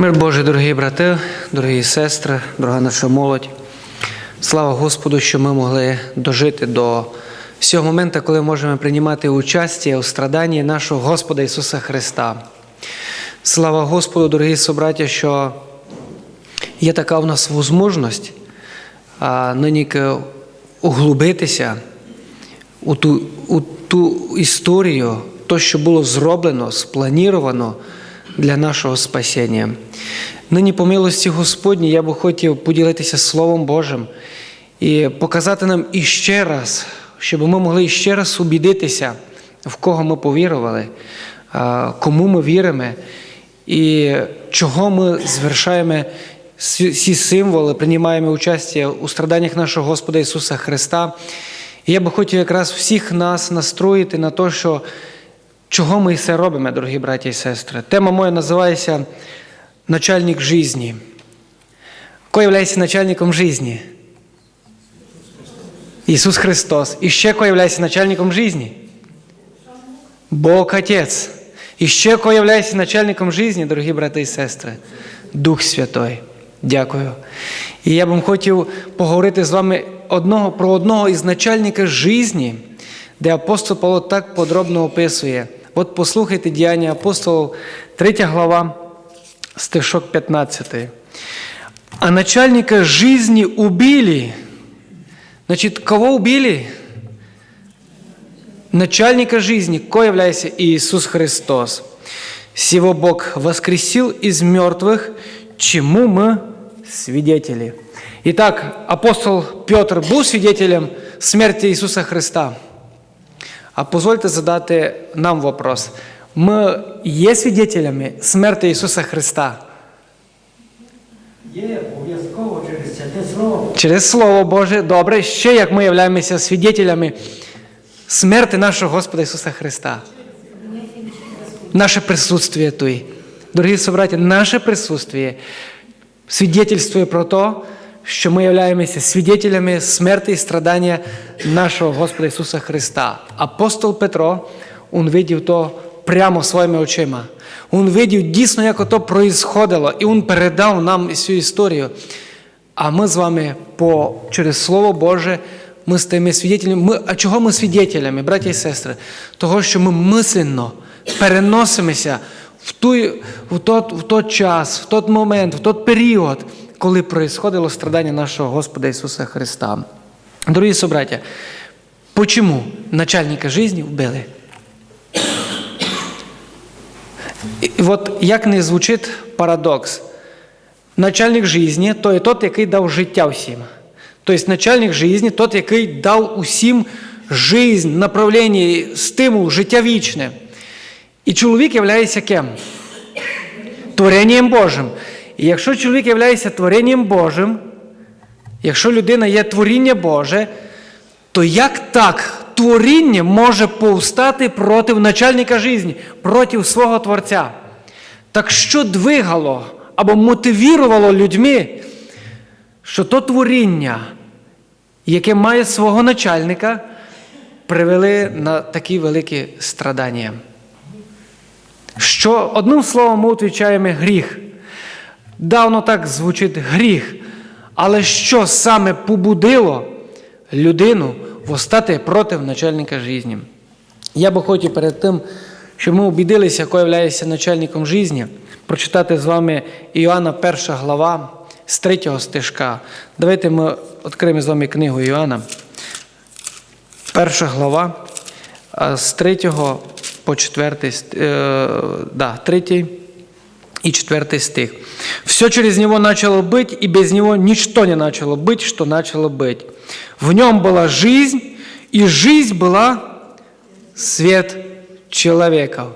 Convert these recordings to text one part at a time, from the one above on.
Мир Божий, дорогі брати, дорогі сестри, дорога наша молодь. Слава Господу, що ми могли дожити до цього моменту, коли можемо приймати участь у страданні нашого Господа Ісуса Христа. Слава Господу, дорогі собраті, що є така в нас а, нині углубитися у ту, у ту історію, то, що було зроблено, спланіровано для нашого спасіння. Нині, по милості Господній, я би хотів поділитися Словом Божим і показати нам іще раз, щоб ми могли іще раз убідитися, в кого ми повірували, кому ми віримо і чого ми звершаємо ці символи, приймаємо участь у страданнях нашого Господа Ісуса Христа. І я би хотів якраз всіх нас настроїти на те, що чого ми це робимо, дорогі браті і сестри. Тема моя називається Начальник житті. Хто є начальником житті? Ісус Христос. І ще хто є начальником житті? Бог Отець. І ще хто є начальником житті, дорогі брати і сестри? Дух Святой. Дякую. І я б хотів поговорити з вами одного, про одного із начальника житті, де апостол Павло так подробно описує. От послухайте діяння апостолів, 3 глава, стишок 15. А начальника жизни убили. Значит, кого убили? Начальника жизни, ко является Иисус Христос. Сего Бог воскресил из мертвых, чему мы свидетели. Итак, апостол Петр був свидетелем смерти Ісуса Христа. А дозвольте задати нам вопрос. Ми є свидетелями смерти Ісуса Христа? Є обов'язково через святе слово. Через Слово Боже, добре, ще як ми являємося свидетелями смерти нашого Господа Ісуса Христа. Наше присутствие тут. Дорогі собраті, наше присутствие свидетельствує про те, що ми являємося свидетелями смерти і страдання нашого Господа Ісуса Христа. Апостол Петро, він видів то прямо своїми очима. Він видів дійсно, як то проїсходило, і він передав нам цю історію. А ми з вами по, через Слово Боже ми стаємо свідетелями. Ми, а чого ми свідетелями, браті і сестри? Того, що ми мисленно переносимося в той, в, тот, в той час, в той момент, в той період, коли происходило страдання нашого Господа Ісуса Христа. Дорогі собраття, почему начальника жизни вбили? І от як не звучить парадокс, начальник жизни то є тот, який дав життя всім. Тобто начальник жизни тот, який дав усім жизнь, направлення, стимул, життя вічне. І чоловік є ким? Творенням Божим. І якщо чоловік є творенням Божим, якщо людина є творіння Боже, то як так творіння може повстати проти начальника житті, проти свого Творця? Так що двигало або мотивувало людьми, що то творіння, яке має свого начальника, привели на такі великі страдання? Що одним словом ми відповідаємо гріх. Давно так звучить гріх. Але що саме побудило людину востати проти начальника житті? Я би хотів перед тим, щоб ми убідилися, хто є начальником житті, прочитати з вами Іоанна 1 глава з 3 стежка. Давайте ми відкриємо з вами книгу Іоанна. 1 глава з 3 по 4, э, да, 3 и 4 стих. «Все через Него начало быть, и без Него ничто не начало быть, что начало быть. В Нем была жизнь, и жизнь была свет человеков».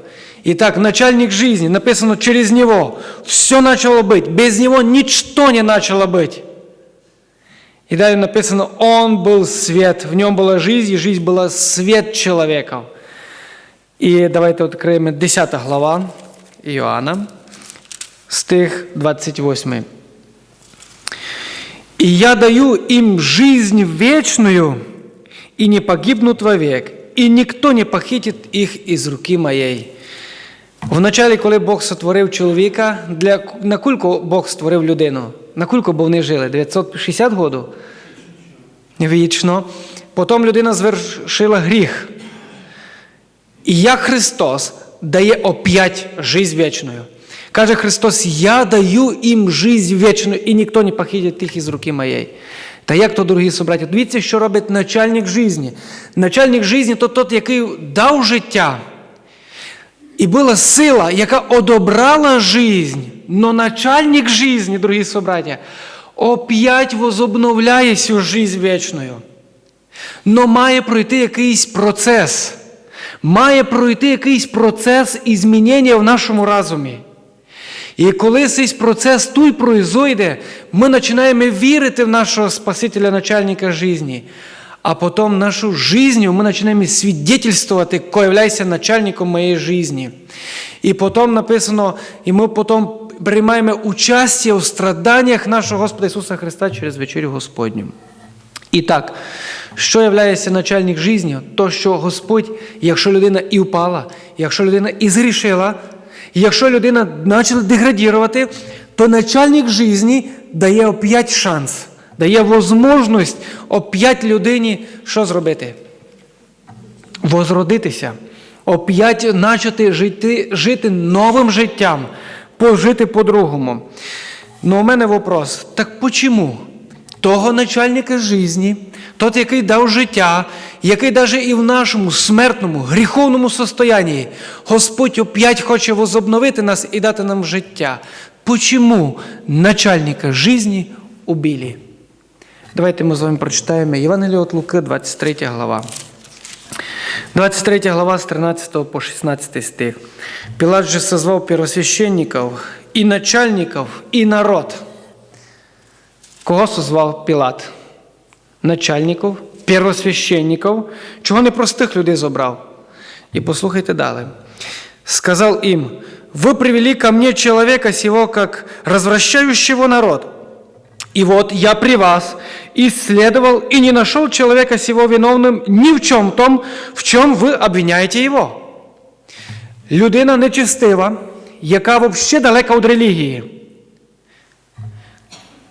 Итак, начальник жизни, написано через Него, все начало быть, без Него ничто не начало быть. И далее написано, Он был свет, в Нем была жизнь, и жизнь была свет человеков. І давайте відкриємо 10 глава Іоанна, Стих 28. «И я даю им жизнь вечную, и не погибнут вовек, и никто не похитит их из руки моей». Вначалі, коли Бог сотворив чоловіка, для, на кульку Бог створив людину? На кульку бо вони жили? 960 років? Вічно. Потім людина звершила гріх. І як Христос дає опять жизнь вічною. Каже Христос, я даю їм жизнь вічну, і ніхто не похитить їх із руки моєї. Та як то, дорогі собраті, дивіться, що робить начальник житті. Начальник житті то той, який дав життя. І була сила, яка одобрала жизнь, но начальник жизни, дорогі собраті, опять возобновляє цю жизнь вічною. Но має пройти якийсь процес. Має пройти якийсь процес змінення в нашому разумі. І коли цей процес той произойде, ми починаємо вірити в нашого Спасителя, начальника житті. А потім нашу жизнь ми починаємо свідетельствувати, ко являйся начальником моєї житті. І потім написано, і ми потім приймаємо участь у страданнях нашого Господа Ісуса Христа через вечерю Господню. І так, що є начальник житті? То, що Господь, якщо людина і впала, якщо людина і згрішила, якщо людина почала деградувати, то начальник житті дає опять шанс, дає можливість опять людині що зробити? Возродитися, опять почати жити, жити новим життям, пожити по-другому. Ну, у мене вопрос: так почему? Того начальника житті, тот, який дав життя, який навіть і в нашому смертному, гріховному состоянні Господь опять хоче возобновити нас і дати нам життя. Почему начальника житті убили? Давайте ми з вами прочитаємо Євангеліє від Луки, 23 глава. 23 глава с 13 по 16 стих. Пилат же созвал первосвященников и начальников, и народ. Кого созвав Пілат? Начальників, первосвященників, чого не простих людей забрав. І послухайте далі. Сказал им, вы привели ко мне человека сего, как развращающего народ. И вот я при вас исследовал и не нашел человека сего виновным ни в чем том, в чем ви обвиняєте його. Людина нечистива, яка взагалі далека від релігії.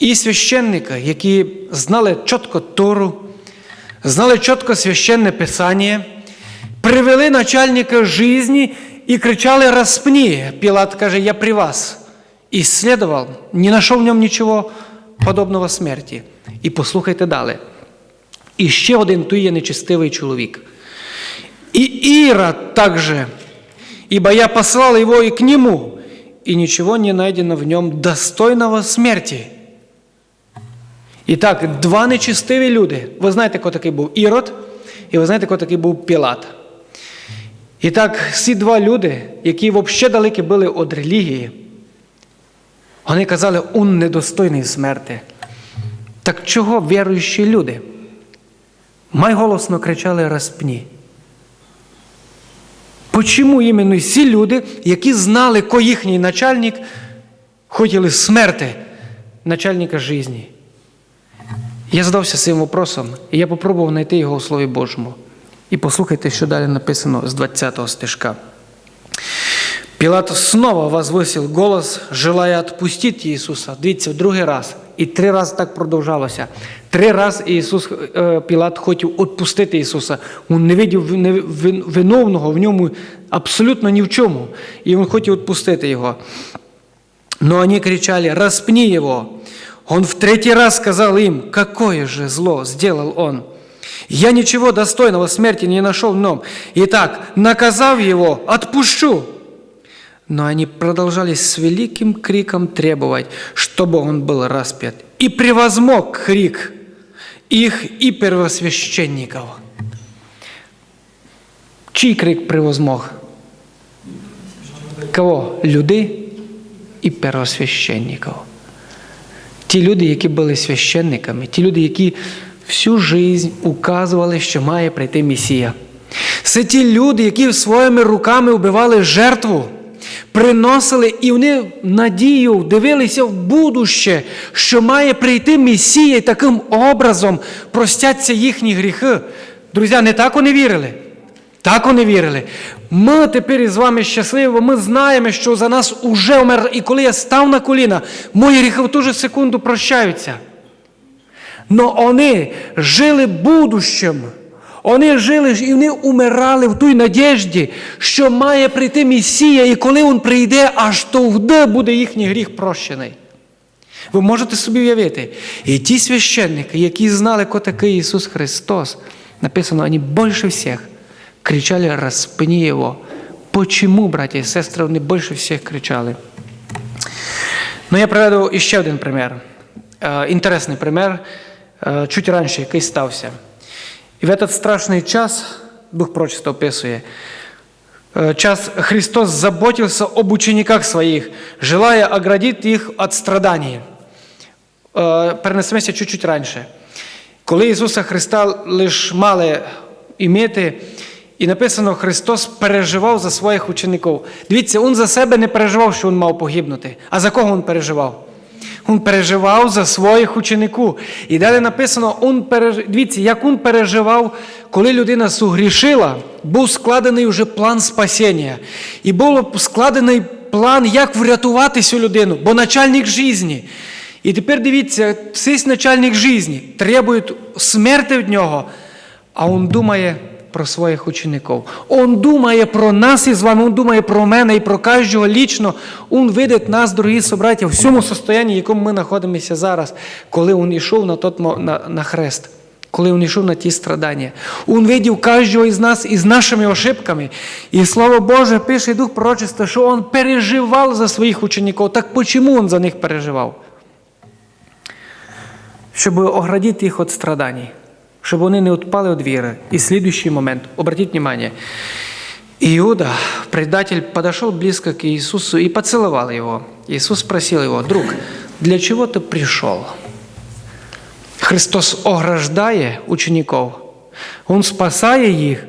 І священника, які знали чітко Тору, знали чітко священне Писання, привели начальника житті і кричали «Распни!» Пілат каже, я при вас. Исследовал, не знайшов в ньому нічого подобного смерті. І послухайте далі. І ще один той є нечистивий чоловік. І Ира также, ибо я послал его и к нему, и ничего не найдено в нем достойного смерти. І так, два нечистиві люди. Ви знаєте, хто такий був Ірод, і ви знаєте, хто такий був Пілат. І так, ці два люди, які взагалі далекі були від релігії, вони казали, он недостойний смерти. Так чого віруючі люди? Майголосно кричали «Распні». Почому іменно ці люди, які знали, ко їхній начальник, хотіли смерти начальника житті? Я задався цим вопросом, і я попробував знайти його у Слові Божому. І послухайте, що далі написано з 20-го стежка. Пілат снова возвисив голос, желая відпустити Ісуса. Дивіться, в другий раз. І три рази так продовжалося. Три рази Ісус, е, Пілат хотів відпустити Ісуса. Він не видів виновного в ньому абсолютно ні в чому. І він хотів відпустити його. Но они кричали, распни его. Он в третий раз сказал им, какое же зло сделал он. Я ничего достойного смерти не нашел в нем. Итак, наказав его, отпущу. Но они продолжали с великим криком требовать, чтобы он был распят. И превозмог крик их и первосвященников. Чий крик превозмог? Кого? Людей і первосвященників. Ті люди, які були священниками, ті люди, які всю життя указували, що має прийти Месія. Це ті люди, які своїми руками вбивали жертву, приносили і вони надію дивилися в будуще, що має прийти Месія, і таким образом простяться їхні гріхи. Друзі, не так вони вірили. Так вони вірили. Ми тепер із вами щасливі, бо ми знаємо, що за нас уже умер. І коли я став на коліна, мої гріхи в ту же секунду прощаються. Но вони жили будущим. Вони жили і вони умирали в той надіжді, що має прийти Месія, і коли Він прийде, аж тоді буде їхній гріх прощений. Ви можете собі уявити, і ті священники, які знали, хто такий Ісус Христос, написано, вони більше всіх кричали «Распни Його». Почему, браті і сестри, вони більше всіх кричали? Ну, я приведу іще один пример. Е, Інтересний пример, е, чуть раніше, який стався. І в этот страшний час, Дух прочисто описує, э, час Христос заботился об учениках своих, желая оградить их от страданий. Перенесемося чуть-чуть раніше. Коли Ісуса Христа лише мали імити, і написано, Христос переживав за своїх учеників. Дивіться, Він за себе не переживав, що Він мав погибнути. А за кого Він переживав? Він переживав за своїх учеників. І далі написано, він переж... дивіться, як він переживав, коли людина сугрішила, був складений вже план спасіння. І був складений план, як врятувати цю людину, бо начальник житті. І тепер дивіться, цей начальник житті требує смерти від нього, а він думає про своїх учеників. Он думає про нас із вами, он думає про мене і про кожного лічно. Он видить нас, дорогі собраті, в всьому состоянні, в якому ми знаходимося зараз, коли він йшов на, тот, на, на хрест. Коли він йшов на ті страдання, він видів кожного із нас із нашими ошибками. І слово Боже пише Дух пророчества, що він переживав за своїх учеників. Так чому він за них переживав? щоб оградити їх від страданий, щоб вони не відпали від віри. І слідуючий момент, обратіть внимание, Иуда, предатель, подошел близко к Иисусу и поцеловал его. Иисус спросил его, друг, для чего ты пришел? Христос ограждає учеників, Він спасає їх.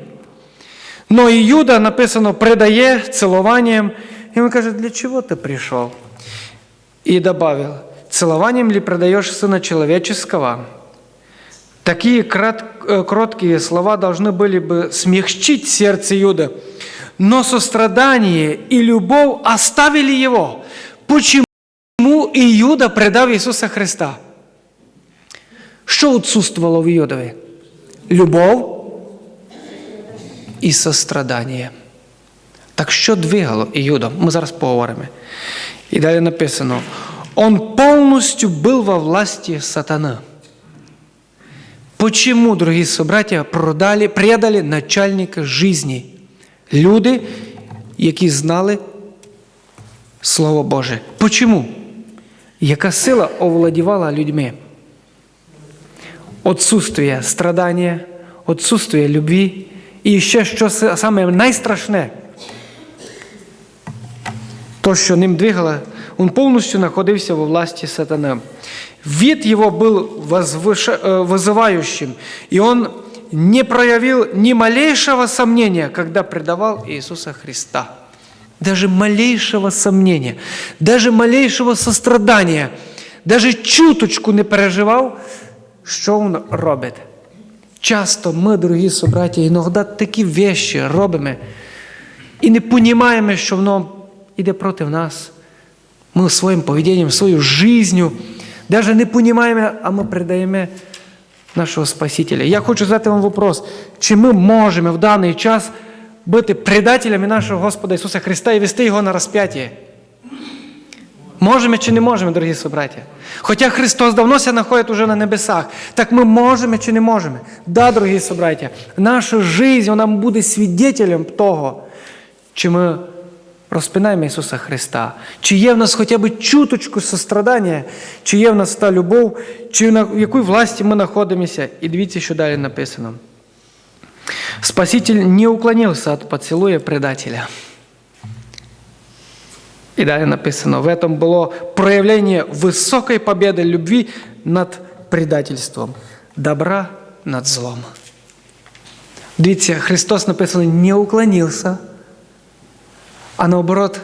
Но Іуда, написано, предає цілуванням, і він каже, для чого ти прийшов? И добавил, целованием ли продаешь Сына Человеческого? Такие крат- э, кроткие слова должны были бы смягчить сердце Иуда. Но сострадание и любовь оставили его. Почему Иуда предав Иисуса Христа? Що відсутствувало в Іудові? Любов і сострадання. Так що двигало Іуда? Ми зараз поговоримо. І далі написано: Он повністю був во власті сатана. Почему, дорогі собраття, продали, предали начальника жизни? Люди, які знали Слово Боже. Почему? Яка сила овладівала людьми? Отсутствие страдання, отсутствие любві. І ще що саме найстрашне, то, що ним двигало, він повністю знаходився во власті сатани. Вид его был возвыша- э, вызывающим, и он не проявил ни малейшего сомнения, когда предавал Иисуса Христа. Даже малейшего сомнения, даже малейшего сострадания, даже чуточку не переживав, що він робить. Часто ми, дорогі собраті, іноді такі вещі робимо і не розуміємо, що воно йде проти нас. Ми своїм поведінням, своєю життю, навіть не розуміємо, а ми передаємо нашого Спасителя. Я хочу задати вам вопрос, чи ми можемо в даний час бути предателями нашого Господа Ісуса Христа і вести Його на розп'яття? Можемо чи не можемо, дорогі собраті? Хоча Христос давно ся знаходить уже на небесах, так ми можемо чи не можемо? Да, дорогі собраті, наша життя вона буде свідетелем того, чи ми розпинаємо Ісуса Христа, чи є в нас хоча б чуточку сострадання, чи є в нас та любов, чи на в якій власті ми знаходимося. І дивіться, що далі написано. Спаситель не уклонился от поцелуя предателя. И далее написано, в этом было проявление высокой победы любви над предательством, добра над злом. Дивіться, Христос написано, не уклонився, а наоборот,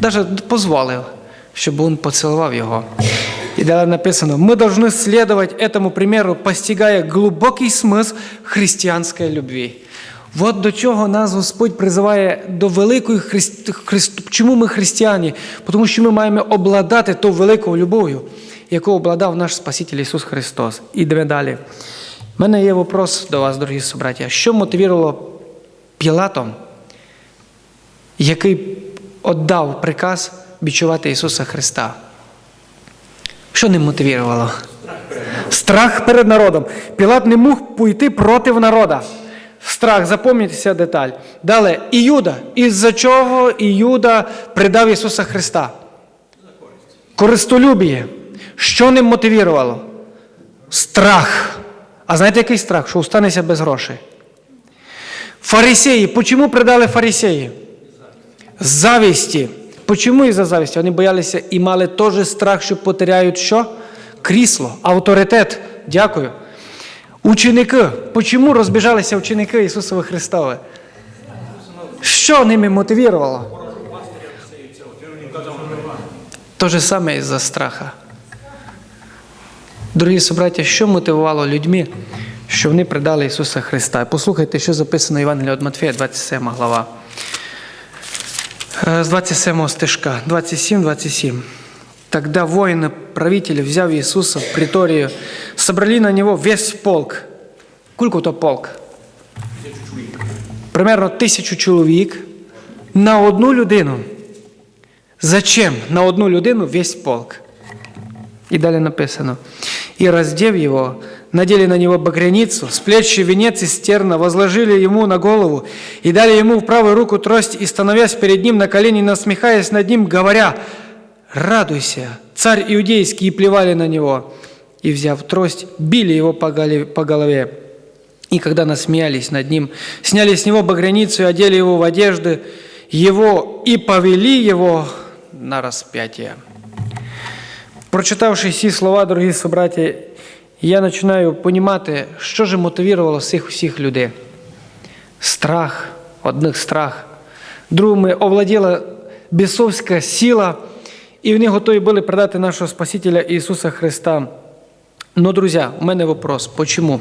навіть дозволив, щоб він поцілував його. І далі написано, ми повинні слідувати этому примеру, постигая глубокий смысл христианской любви. От до чого нас Господь призиває до великої христ... Чому ми християні? Тому що ми маємо обладати ту великою любов'ю, яку обладав наш Спаситель Ісус Христос. Ідемо далі. У мене є вопрос до вас, дорогі собраття. Що мотивувало Пілатом, який віддав приказ відчувати Ісуса Христа? Що ним мотивувало? Страх перед народом. Пілат не мог пойти проти народа. Страх, запам'ятайте деталь. Далі, Іуда. Із-за чого Іуда предав Ісуса Христа? Користолюбіє. Що ним мотивувало? Страх. А знаєте, який страх? Що останеться без грошей. Фарисеї. Почому предали фарисеї? Завісті. Почому із-за завісті? Вони боялися і мали теж страх, що потеряють що? Крісло, авторитет. Дякую. Ученики. Почому розбіжалися ученики Ісусова Христове? Що ними мотивувало? То же саме із-за страха. Дорогі собраття, що мотивувало людьми, що вони предали Ісуса Христа? Послухайте, що записано в Євангелії від Матфея, 27 глава. Э, С 27 стишка, 27-27. Тогда воины правители, взяв Иисуса в приторию, собрали на него весь полк. Кулько то полк? Примерно тисячу чоловік на одну людину. Зачем на одну людину весь полк? И далее написано. И раздев его, надели на него багряницу, сплетший венец из терна, возложили ему на голову и дали ему в правую руку трость, и, становясь перед ним на колени, насмехаясь над ним, говоря, «Радуйся, царь иудейский!» и плевали на него. И, взяв трость, били его по голове. И когда насмеялись над ним, сняли с него багряницу и одели его в одежды его и повели его на распятие. Прочитавши ці слова, дорогі собраті, я починаю розуміти, що ж мотивувало всіх всіх людей. Страх, одних страх, другими овладіла бісовська сила, і вони готові були продати нашого Спасителя Ісуса Христа. Но, друзі, у мене вопрос, почему?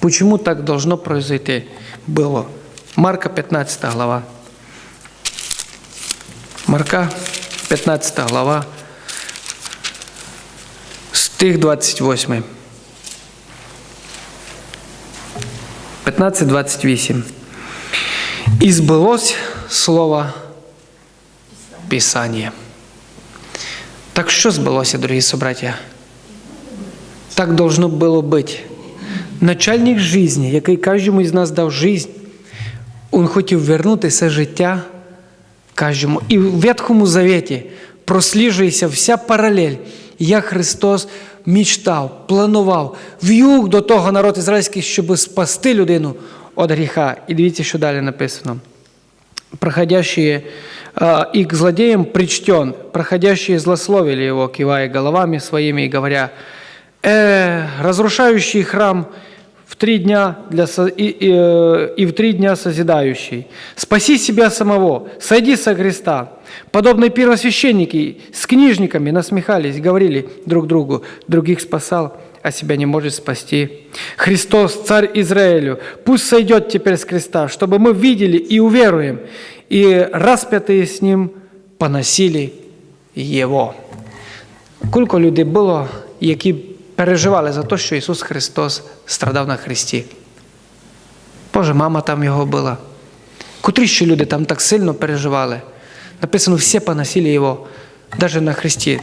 Почему так должно произойти было? Марка 15 глава. Марка 15 глава, стих 28. 15-28. І збилось слово Писання. Так що збилося, дорогі собраття? Так должно було бути. Начальник житті, який кожному із нас дав життя, він хотів вернути це життя кожному. І в Ветхому Завіті просліджується вся паралель, як Христос мечтав, планував, в'юг до того народ ізраїльський, щоб спасти людину від гріха. І дивіться, що далі написано. Проходящие и к злодеям причтен, проходящие злословили его, кивая головами своими и говоря, «Э, разрушающий храм в три дня для и, и, э, и в три дня созидающий. Спаси себя самого, сойди со креста. Подобные первосвященники с книжниками насмехались, говорили друг другу, других спасал, а себя не может спасти. Христос, Царь Израилю, пусть сойдет теперь с креста, чтобы мы видели и уверуем, и распятые с Ним поносили Его. Кілька людей було, які переживали за те, що Ісус Христос страдав на Христі. Боже, мама там його була. Котрі ще люди там так сильно переживали. Написано, всі поносили його. Навіть на Христі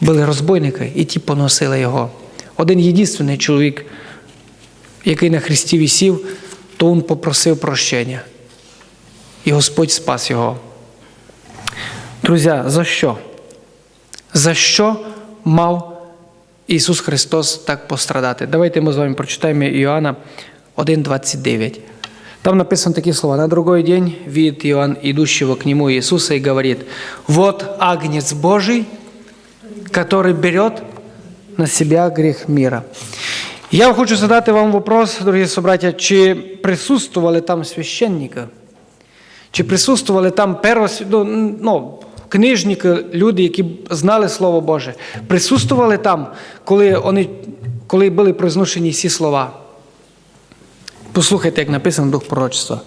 були розбойники, і ті поносили його. Один єдиний чоловік, який на Христі висів, то він попросив прощення. І Господь спас його. Друзі, за що? За що мав Ісус Христос так пострадати? Давайте ми з вами прочитаємо Іоанна 1,29. Там написано такие слова. На другой день видит Иоанн идущего к нему Иисуса и говорит, вот агнец Божий, который берет на себя грех мира. Я хочу задати вам вопрос, дорогі собраття, чи присутствували там священники? Чи присутствували там первос... ну, ну, книжники, люди, які знали Слово Боже? Присутствували там, коли, вони, коли були произношені всі слова? Послухайте, як написано Дух пророчества.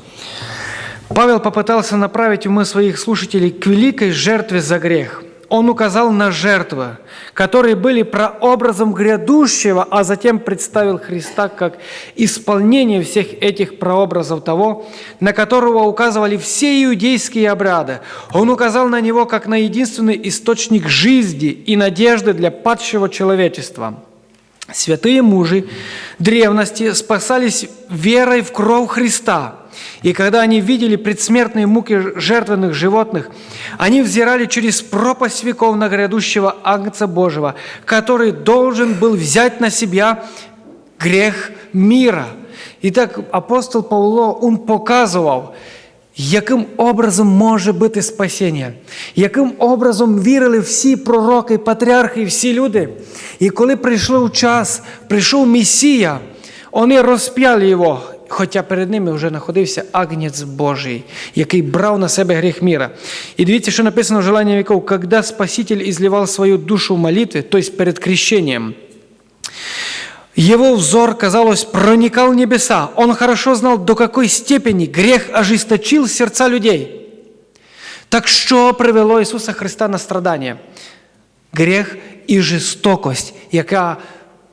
Павел попытался направить умы своих слушателей к великой жертве за грех. Он указал на жертвы, которые были прообразом грядущего, а затем представил Христа как исполнение всех этих прообразов того, на которого указывали все иудейские обряды. Он указал на него как на единственный источник жизни и надежды для падшего человечества. Святые мужи древности спасались верой в кровь Христа. И когда они видели предсмертные муки жертвенных животных, они взирали через пропасть веков на грядущего Агнца Божьего, который должен был взять на себя грех мира. Итак, апостол Павло, он показував, яким образом може бути спасіння, яким образом вірили всі пророки, патріархи, всі люди. І коли прийшов час, прийшов Месія, вони розп'яли його, хоча перед ними вже знаходився Агнець Божий, який брав на себе гріх міра. І дивіться, що написано в желанні віков, коли Спаситель ізливав свою душу в молитві, тобто перед крещенням, его взор, казалось, проникал в небеса. Он хорошо знал, до какой степени грех ожесточил сердца людей. Так що привело Ісуса Христа на страдання? Грех і жестокость, яка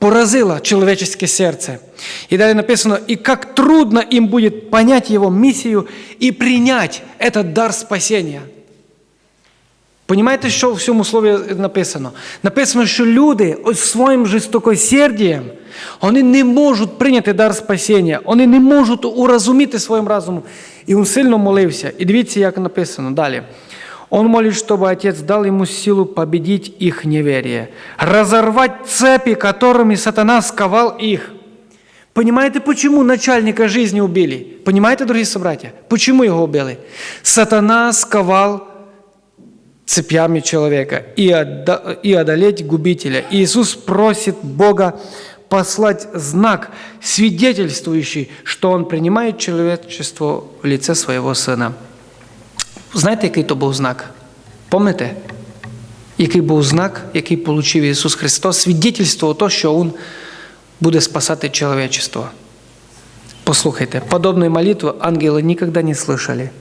поразила человеческое сердце. И далее написано, и как трудно им будет понять его миссию и принять этот дар спасения. Понімаєте, що в цьому слові написано? Написано, що люди ось своїм жорстокосердієм, вони не можуть прийняти дар спасіння, вони не можуть урозуміти своїм разумом. І він сильно молився. І дивіться, як написано далі. Он молит, чтобы Отец дал ему силу победить их неверие, разорвать цепи, которыми сатана сковал их. Понимаете, почему начальника жизни убили? Понимаете, дорогие собратья? Почему его убили? Сатана сковал цепями человека и, отда- и одолеть губителя. И Иисус просит Бога послать знак, свидетельствующий, что Он принимает человечество в лице Своего Сына. Знаєте, який то був знак? Пам'ятаєте? Який був знак, який отримав Ісус Христос, свідетельство то, що Він буде спасати человечество. Послухайте, подобной молитвы ангелы никогда не слышали.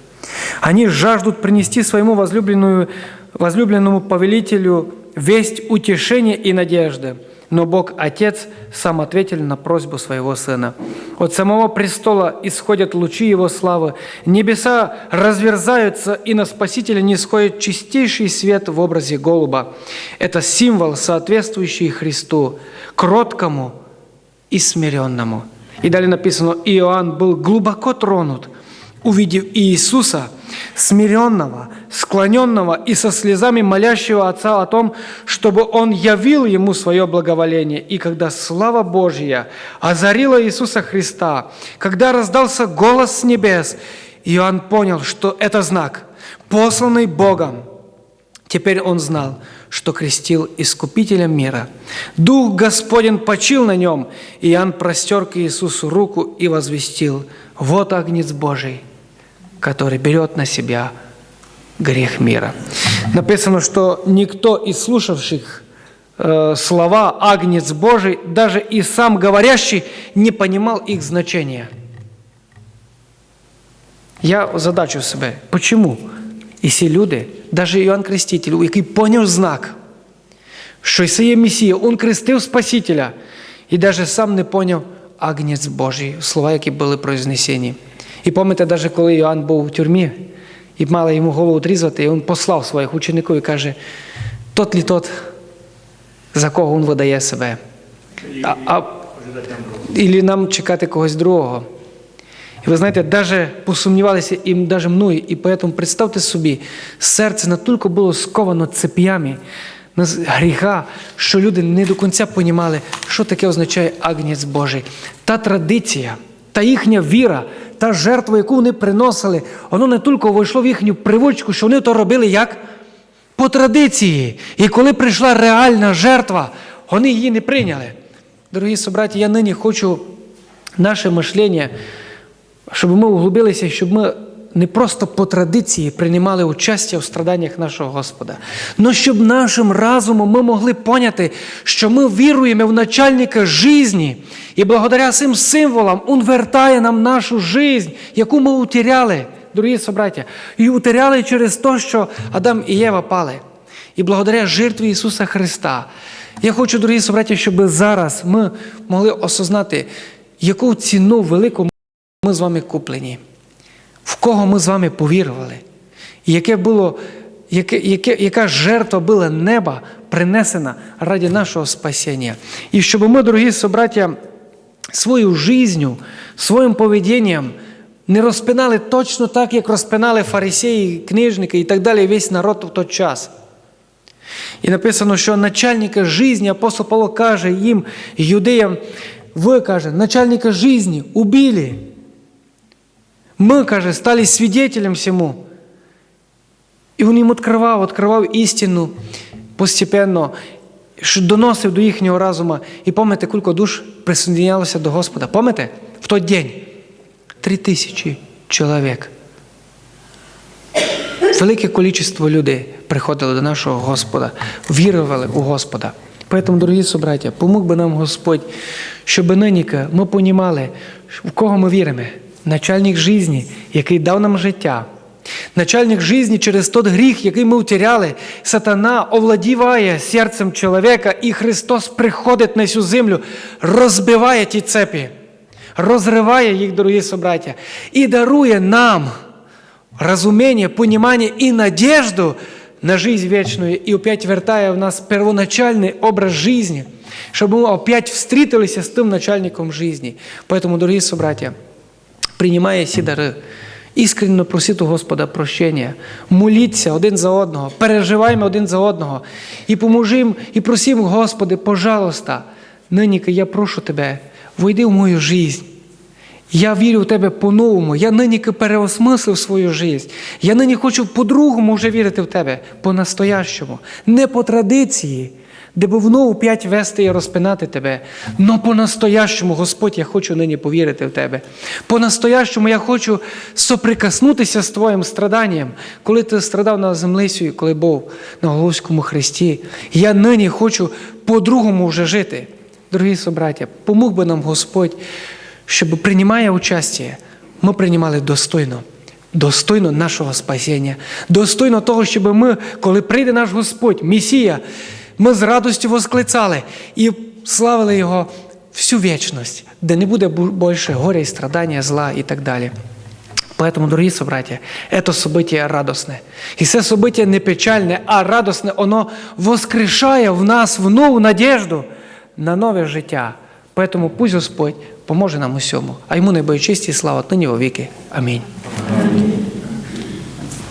Они жаждут принести своему возлюбленную, возлюбленному повелителю весть утешения и надежды. но Бог Отец сам ответил на просьбу своего Сына. От самого престола исходят лучи Его славы. Небеса разверзаются, и на Спасителя не сходит чистейший свет в образе голуба. Это символ, соответствующий Христу, кроткому и смиренному. И далее написано, Иоанн был глубоко тронут, увидев Иисуса, смиренного, склоненного и со слезами молящего Отца о том, чтобы Он явил Ему свое благоволение. И когда слава Божья озарила Иисуса Христа, когда раздался голос с небес, Иоанн понял, что это знак, посланный Богом, Теперь он знал, что крестил Искупителем мира. Дух Господень почил на нем, и Иоанн простер к Иисусу руку и возвестил, «Вот Агнец Божий, который берет на себя грех мира». Написано, что никто из слушавших э, слова «Агнец Божий», даже и сам говорящий, не понимал их значения. Я задачу себе, почему? І ці люди, навіть Іоанн Креститель, який поняв знак, що це є Месія, він крестив Спасителя, і навіть сам не поняв Агнець Божий, слова, які були произнесені. І пам'ятаєте, навіть коли Іоанн був в тюрмі, і мали йому голову отрізати, і він послав своїх учеників і каже, тот лі тот, за кого він видає себе. А, а, Ілі нам чекати когось другого. І ви знаєте, навіть посумнівалися і навіть мною, і поэтому представте собі, серце настільки було сковано цеп'ями гріха, що люди не до кінця понімали, що таке означає Агнець Божий. Та традиція, та їхня віра, та жертва, яку вони приносили, воно не тільки вийшло в їхню привичку, що вони то робили як по традиції. І коли прийшла реальна жертва, вони її не прийняли. Дорогі собраті, я нині хочу наше мишлення, щоб ми углубилися, щоб ми не просто по традиції приймали участь у страданнях нашого Господа, але щоб нашим разумом ми могли поняти, що ми віруємо в начальника житті, і благодаря цим символам Він вертає нам нашу життя, яку ми утеряли, дорогі собраття, і утеряли через те, що Адам і Єва пали. І благодаря жертві Ісуса Христа. Я хочу, дорогі собраті, щоб зараз ми могли осознати, яку ціну велику ми з вами куплені, в кого ми з вами повірували, і яке було, яке, яке, яка жертва була неба принесена ради нашого спасіння. І щоб ми, дорогі собраття, свою жизнью, своїм поведінням не розпинали точно так, як розпинали фарисеї, книжники і так далі, весь народ в той час. І написано, що начальника жизни, апостол Павло каже їм, юдеям, ви, каже, начальника жизни убили. Ми, каже, стали свидетелем всьому. І він їм відкривав, відкривав істину постепенно, що доносив до їхнього разума. І пам'ятаєте, кілька душ присоединялося до Господа. Пам'ятаєте? В той день три тисячі чоловік. Велике кількість людей приходило до нашого Господа, вірували у Господа. Поэтому, дорогі собраття, помог би нам Господь, щоб нині ми понімали, в кого ми віримо Начальник житті, який дав нам життя. Начальник житті через той гріх, який ми втіряли, сатана овладіває серцем чоловіка, і Христос приходить на цю землю, розбиває ті цепі, розриває їх, дорогі собраття, і дарує нам разумение, понимание и надежду на жизнь вечную, и опять вертая в нас первоначальный образ жизни, чтобы мы опять встретились с тем начальником жизни. Поэтому, дорогие собратья, принимая ці дари, іскренне просити у Господа прощення, моліться один за одного, переживаємо один за одного і поможім, і просимо, Господи, пожалуйста, нині я прошу Тебе, войди в мою жизнь. Я вірю в тебе по-новому. Я нині переосмислив свою життя. Я нині хочу по-другому вже вірити в тебе, по-настоящому. Не по традиції, де був вновь п'ять вести і розпинати тебе. Но по-настоящому, Господь, я хочу нині повірити в тебе. По-настоящому я хочу соприкоснутися з твоїм страданням, коли ти страдав на землисю, коли був на Головському хресті. Я нині хочу по-другому вже жити. Дорогі собраття, помог би нам Господь щоб приймає участь, ми приймали достойно, достойно нашого спасіння, достойно того, щоб ми, коли прийде наш Господь, Месія, ми з радістю восклицали і славили Його всю вічність, де не буде більше горя і страдання, зла і так далі. Поэтому, дорогі собратья, это событие радостне. І це событие не печальне, а радостне, воно воскрешає в нас в нову надежду на нове життя. Поэтому пусть Господь поможе нам усьому, а йому небо і честь і слава нині во віки. Амінь.